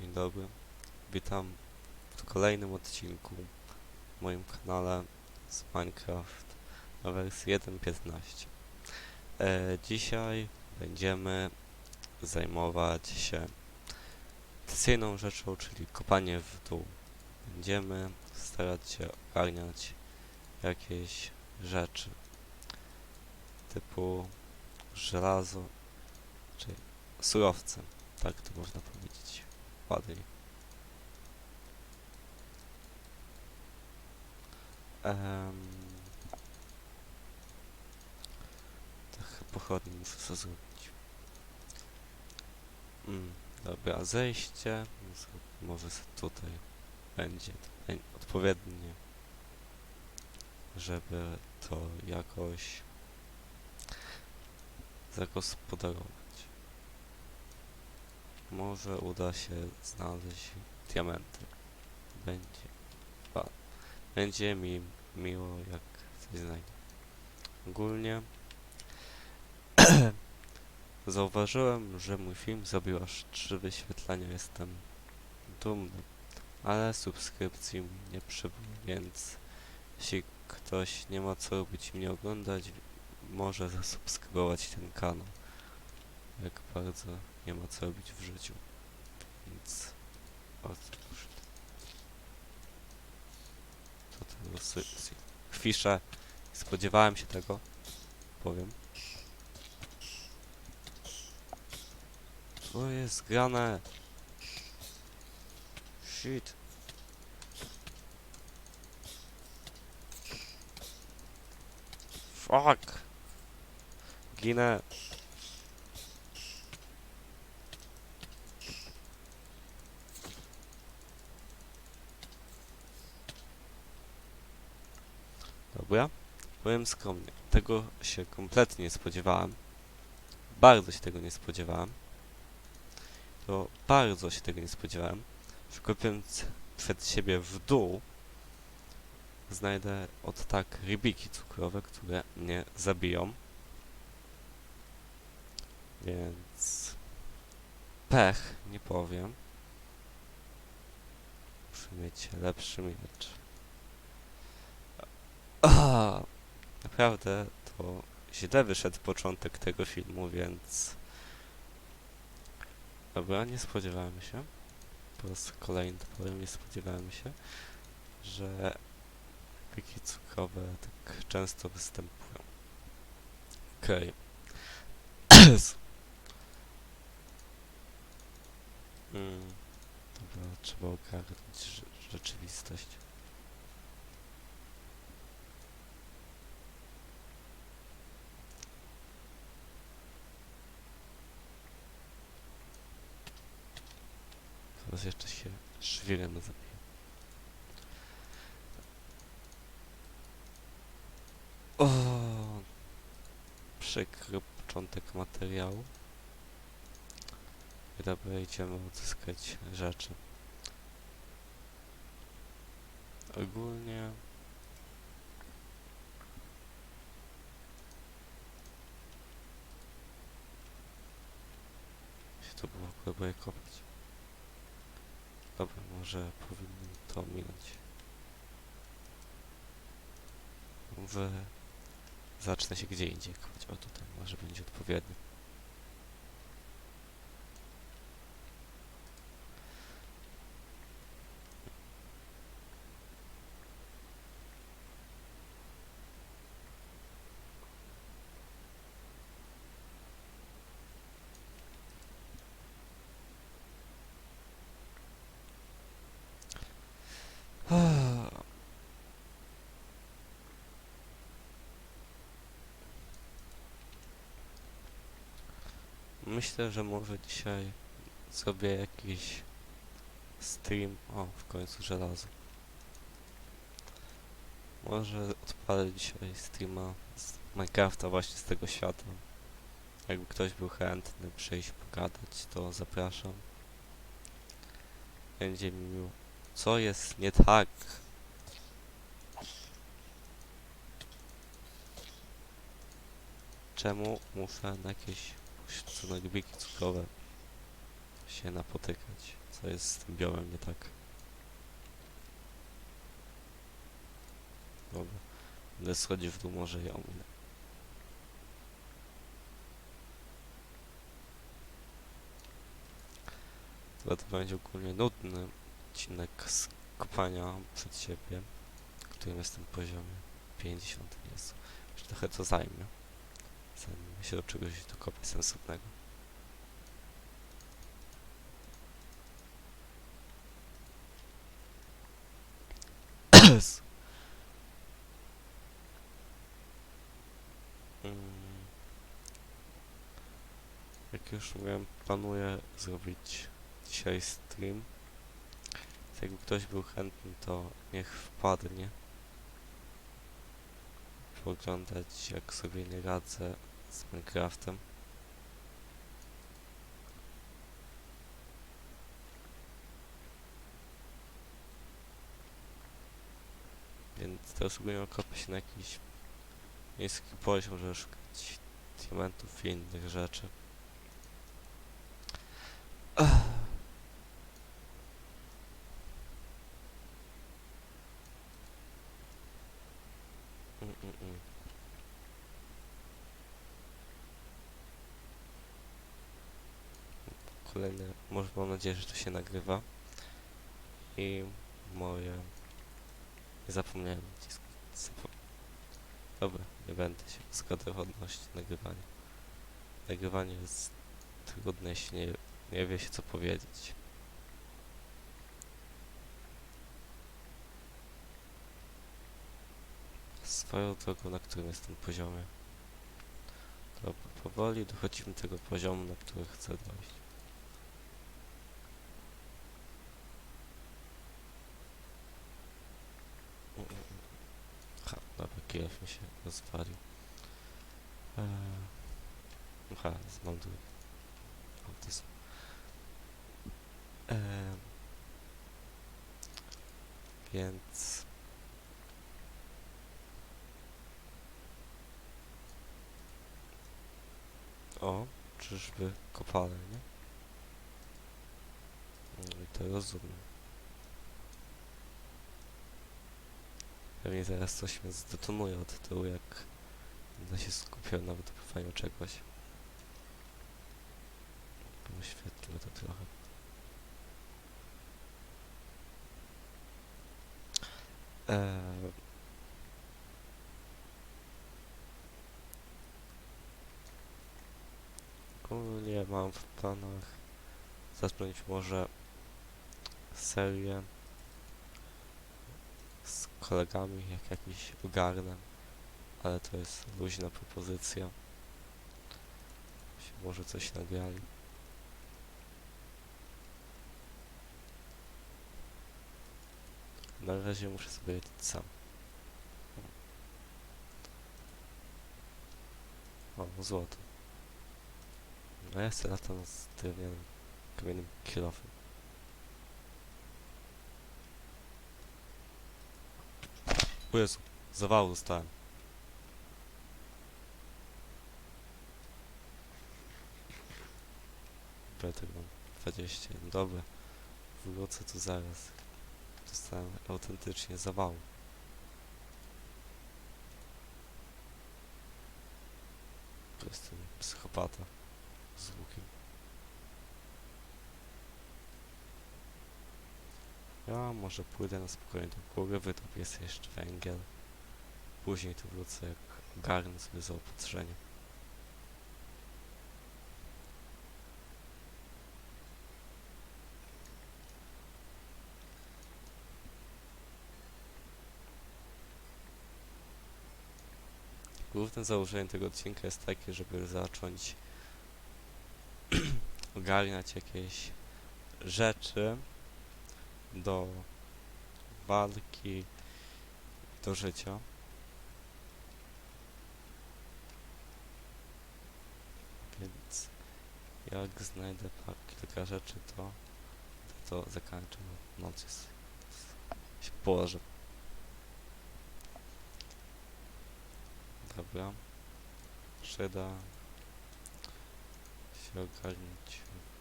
Dzień dobry. Witam w kolejnym odcinku w moim kanale z Minecraft na wersji 1.15. E, dzisiaj będziemy zajmować się tradycyjną rzeczą, czyli kopanie w dół. Będziemy starać się ogarniać jakieś rzeczy typu żelazo, czy surowce, tak to można powiedzieć ładniej. Um, trochę pochodni muszę sobie zrobić. Mm, dobra, zejście. Może tutaj będzie bę- odpowiednie, żeby to jakoś zagospodarować. Może uda się znaleźć diamenty. Będzie. Ba, będzie mi miło, jak coś znajdę. Ogólnie zauważyłem, że mój film zrobił aż 3 wyświetlenia. Jestem dumny, ale subskrypcji nie przybyło, więc jeśli ktoś nie ma co robić i mnie oglądać, może zasubskrybować ten kanał. Jak bardzo nie ma co robić w życiu. Więc otóż to tego sy- sy- Kwiszę. Spodziewałem się tego. Powiem. Co jest grane? Shit. Fuck. Ginę. Dobra. Powiem skromnie. Tego się kompletnie nie spodziewałem. Bardzo się tego nie spodziewałem. To bardzo się tego nie spodziewałem. że kopiąc przed siebie w dół, znajdę od tak rybiki cukrowe, które mnie zabiją. Więc pech, nie powiem. Muszę mieć lepszy miecz. Ah, naprawdę to źle wyszedł początek tego filmu, więc... Dobra, nie spodziewałem się. Po raz kolejny to powiem, nie spodziewałem się, że piki cukrowe tak często występują. Okej. mm, dobra, trzeba ogarnąć rze- rzeczywistość. Teraz jeszcze się szwirem zabije. O, przykry początek materiału. I dobra, idziemy odzyskać rzeczy. Ogólnie... Się to było boję kopać. Dobra, może powinien to minąć. Może zacznę się gdzie indziej kopać. O tutaj może będzie odpowiednio. Myślę, że może dzisiaj zrobię jakiś stream. O, w końcu żelazo. Może odpalę dzisiaj streama z Minecrafta właśnie z tego świata. Jakby ktoś był chętny przyjść pogadać, to zapraszam. Będzie mi miło. Co jest nie tak? Czemu muszę na jakieś usunąć biki cukrowe się napotykać? Co jest z tym biomem nie tak? Dobra. Będę schodził w dół, może ją ominę. To to będzie ogólnie nudny odcinek z kopania przed siebie, którym jestem poziomie 50 jest. Trochę to zajmie, zanim się do czegoś dokopię sensownego. Mm. Jak już mówiłem, planuję zrobić dzisiaj stream. Jakby ktoś był chętny, to niech wpadnie. Poglądać jak sobie nie radzę z Minecraftem. Więc teraz ogólnie okopię się na jakiś niski poziom, żeby szukać diamentów i innych rzeczy. Mm, mm, mm. Kolejne, może mam nadzieję, że to się nagrywa. I moje... Zapomniałem nacisnąć. Zapo... Dobra, nie będę się zgadywał odnośnie nagrywania. Nagrywanie jest trudne, jeśli nie, nie wie się co powiedzieć. Swoją drogą, na którym jestem poziomie. To powoli dochodzimy do tego poziomu, na który chcę dojść. Mm, mm, mm. Ha, kilof mi się rozwalił. Eee, aha. Autyzm. Eee, więc... O, czyżby kopalnie? No i to rozumiem. Pewnie zaraz coś mnie zdetonuje od tyłu, jak będę się skupiał na wydobywaniu czegoś. Poświetlę to trochę. Eee, mam w planach zacząć może serię kolegami, jak jakiś ogarnę, ale to jest luźna propozycja. Może coś nagrali. Na razie muszę sobie radzić sam. O, złoto. No ja sobie latam z drewnianym kamiennym kilofem. Jezu, zawału dostałem. Peter mam 21, dobra. Wrócę tu zaraz. Dostałem autentycznie zawału. To jestem psychopata z łukiem. Ja może pójdę na spokojnie do góry, wydobię sobie jeszcze węgiel. Później tu wrócę, jak ogarnę sobie zaopatrzenie. Główne założenie tego odcinka jest takie, żeby zacząć ogarniać jakieś rzeczy do walki, do życia. Więc jak znajdę pa- kilka rzeczy, to to zakończę. Noc jest, się położę. Dobra. Przyda się ogarnąć,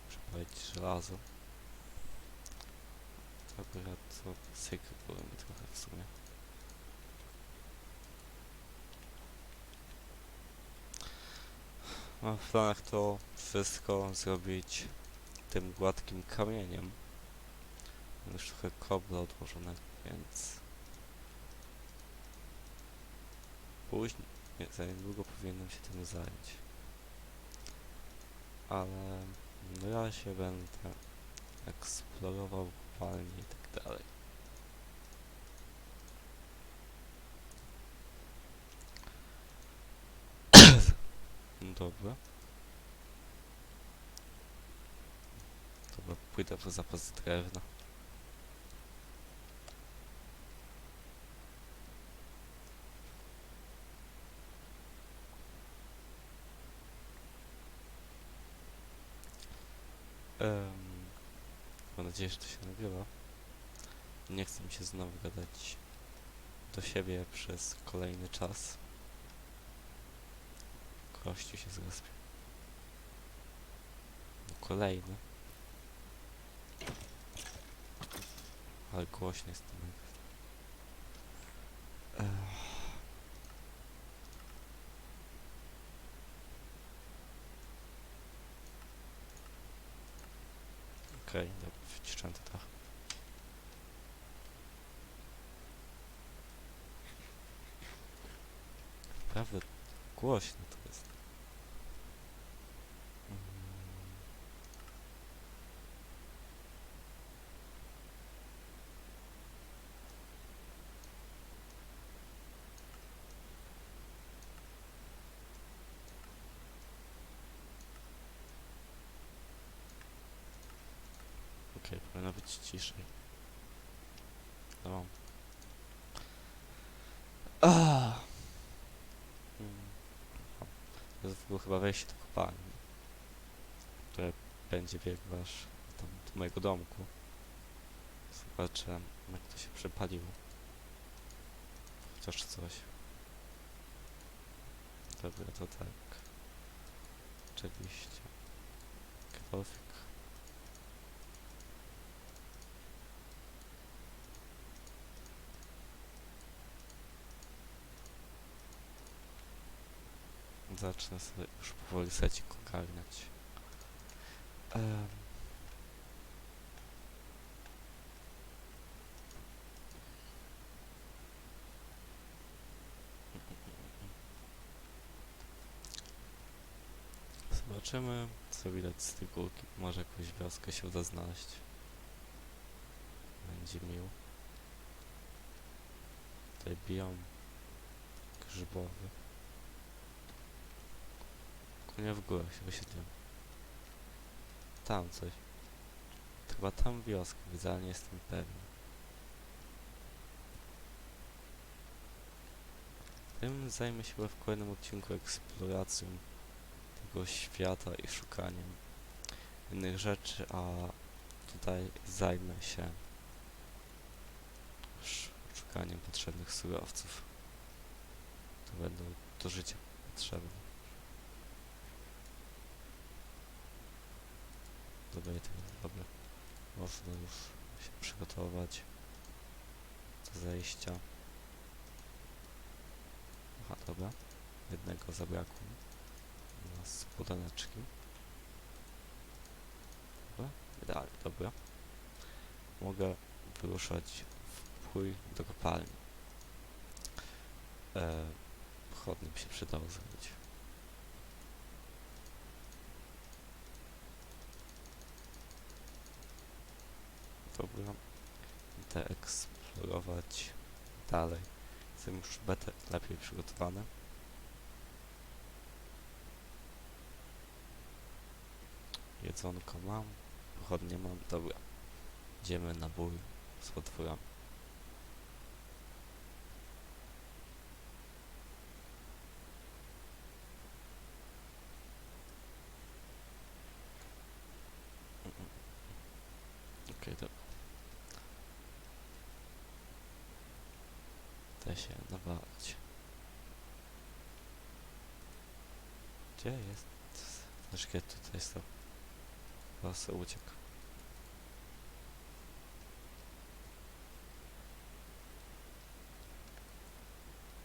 przepalić żelazo. Dobra, to secret byłem trochę w sumie. Mam w planach to wszystko zrobić tym gładkim kamieniem. Mam już trochę kobla odłożonego, więc... Później, nie, za niedługo powinienem się tym zająć. Ale na razie będę eksplorował kopalnie i tak dalej. Dobra. Dobra, pójdę po zapas drewna. Um, mam nadzieję, że to się nagrywa. Nie chcę mi się znowu gadać do siebie przez kolejny czas. Kościół się zrespił. No, Kolejny. Ale głośny jest ten. Okej, dobra, wyciszczam to trochę. Naprawdę głośno to jest. Mm. Okej, powinno być ciszej. No. Ah. To było chyba wejście do kopalni, które będzie biegł aż tam do mojego domku. Zobaczę, jak to się przepaliło. Chociaż coś. Dobra, to tak. Oczywiście. Grafik. Zacznę sobie już powoli secik ogarniać. Em. Zobaczymy, co widać z tej górki. Może jakąś wioskę się uda znaleźć. Będzie miło. Tutaj biom grzybowy. Konia w górach się wysiedliłem. Tam coś. To Chyba tam wioska, więc ale nie jestem pewny. Tym zajmę się w kolejnym odcinku eksploracją tego świata i szukaniem innych rzeczy, a tutaj zajmę się sz- szukaniem potrzebnych surowców. To będą do życia potrzebne. Dobra, i tak, dobra. Można już się przygotować do zejścia. Aha, dobra. Jednego zabrakło. Na spodaneczki. Dobra, idealnie, dobra. Mogę wyruszać w pój do kopalni. E, pochodnie by się przydało zrobić. Dobra. Idę eksplorować dalej. Jestem już betę lepiej przygotowany. Jedzonko mam, pochodnie mam, dobra. Idziemy na bój z potworami. Chcę się nawalać. Gdzie jest? Troszkę tutaj stał. Chyba uciekł.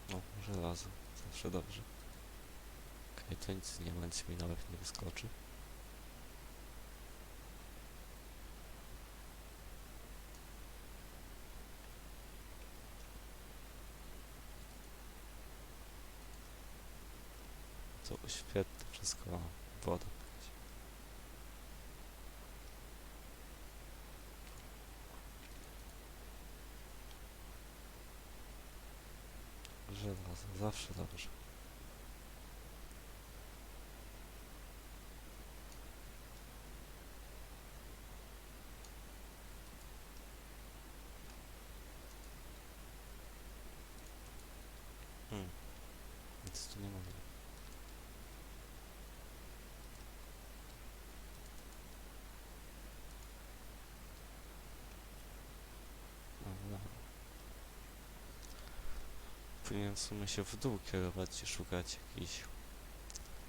No, żelazo. Zawsze dobrze. Okej, okay, to nic nie ma, nic mi nawet nie wyskoczy. Żelazo, zawsze dobrze. Hmm. Nic tu nie ma. Dobra. Powinien w sumie się w dół kierować i szukać jakichś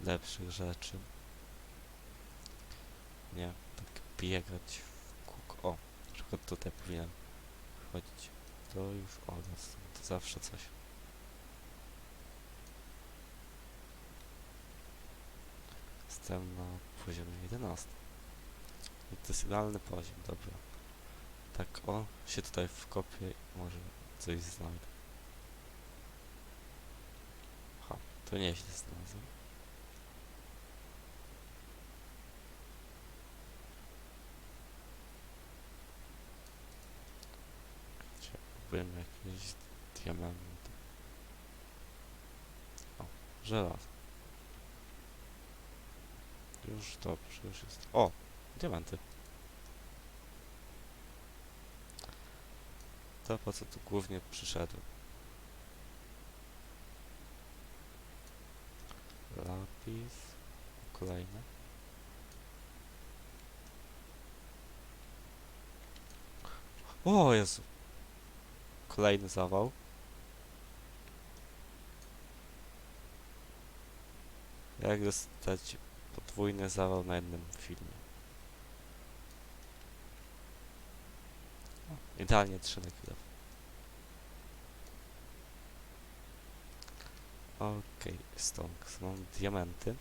lepszych rzeczy. Nie, tak biegać w kółko. O, przykład tutaj powinienem chodzić. To już o, to, to zawsze coś. Jestem na poziomie 11. I to jest idealny poziom, dobra. Tak, o, się tutaj wkopię i może coś znajdę. To nieźle znalazłem. Chciałbym jakieś diamenty. O, żelazo. Już dobrze, już jest. O! Diamenty. To po co tu głównie przyszedłem? Lapis. Kolejne. O Jezu! Kolejny zawał. Jak dostać podwójny zawał na jednym filmie? Idealnie 3 na chwilę. Okej, stąd mam diamenty.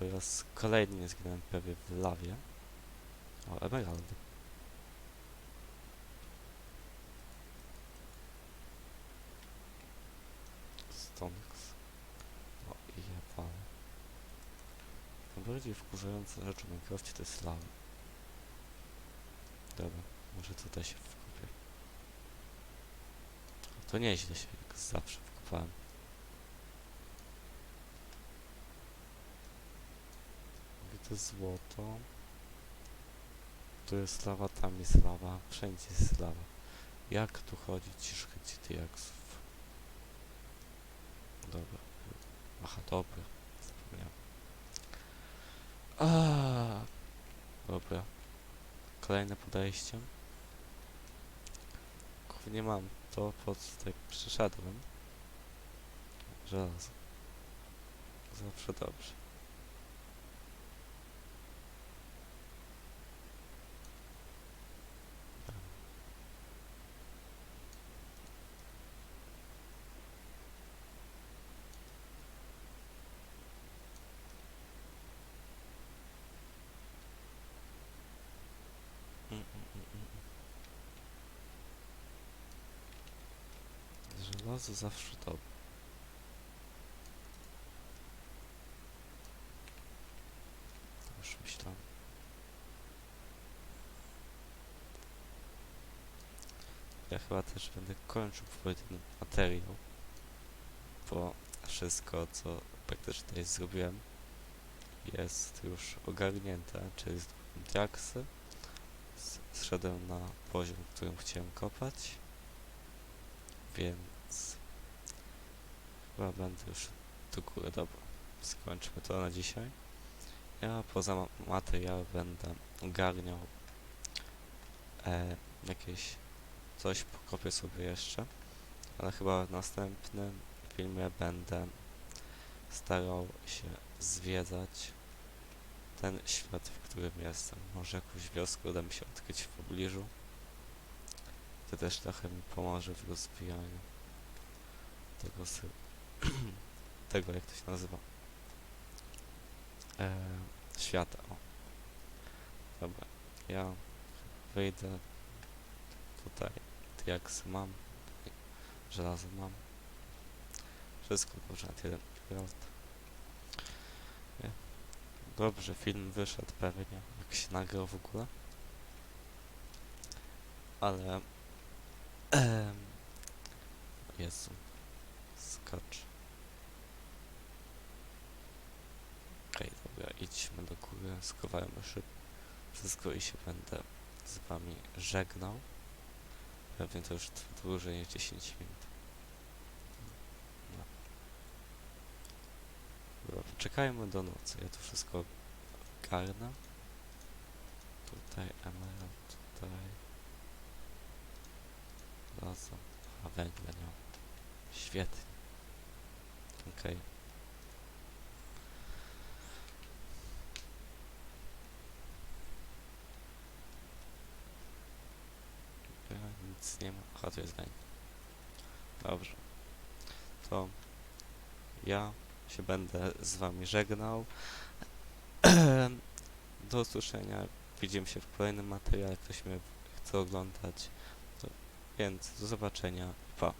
Oraz kolejny zginąłem prawie w lawie. O, emeraldy. Stonks. O, i palę. Najbardziej wkurzająca rzecz w Minecrafcie to jest lawa. Dobra, może tutaj się wkupię. To nieźle się jak zawsze wkupałem. Gdzie to złoto? Tu jest lawa, tam jest lawa, wszędzie jest lawa. Jak tu chodzić i szukać diaksów? Dobra. Aha, dobra. Zapomniałem. A, Dobra. Kolejne podejście. Głównie mam to, po co tutaj przyszedłem. Żelazo. Zawsze dobrze. Mm, mm, mm, mm, mm. Żelazo zawsze dobre. Już myślałem. Ja chyba też będę kończył powoli ten materiał, bo wszystko, co praktycznie zrobiłem, jest już ogarnięte, czyli zdobyłem diaksy, zszedłem na poziom, którym chciałem kopać, więc chyba będę już do góry. Dobra, skończmy to na dzisiaj. Ja poza ma materiał będę ogarniał e, jakieś coś pokopię sobie jeszcze, ale chyba w następnym filmie będę starał się zwiedzać ten świat, w którym jestem. Może jakąś wioskę uda mi się odkryć w pobliżu. To też trochę mi pomoże w rozwijaniu tego, sy- tego, jak to się nazywa. E, świata, o. Dobra, ja wyjdę tutaj. Diaksy mam, żelazo mam. Wszystko dobrze, nad jeden. Dobrze, film wyszedł pewnie, jak się nagrał w ogóle. Ale... Jezu. Skacz. Okej, dobra, idźmy do góry, schowajmy szyb. Wszystko i się będę z wami żegnał. Pewnie to już dłużej niż 10 minut. Dobra, czekajmy do nocy, ja to wszystko garnę. Tutaj emerald, tutaj... Żelazo. A węgla nie. Świetnie. Okej. Ja nic nie ma. Aha, tu jest węgiel. Dobrze. To ja się będę z wami żegnał. Do usłyszenia. Widzimy się w kolejnym materiale. Ktoś mnie chce oglądać. To, więc do zobaczenia. Pa.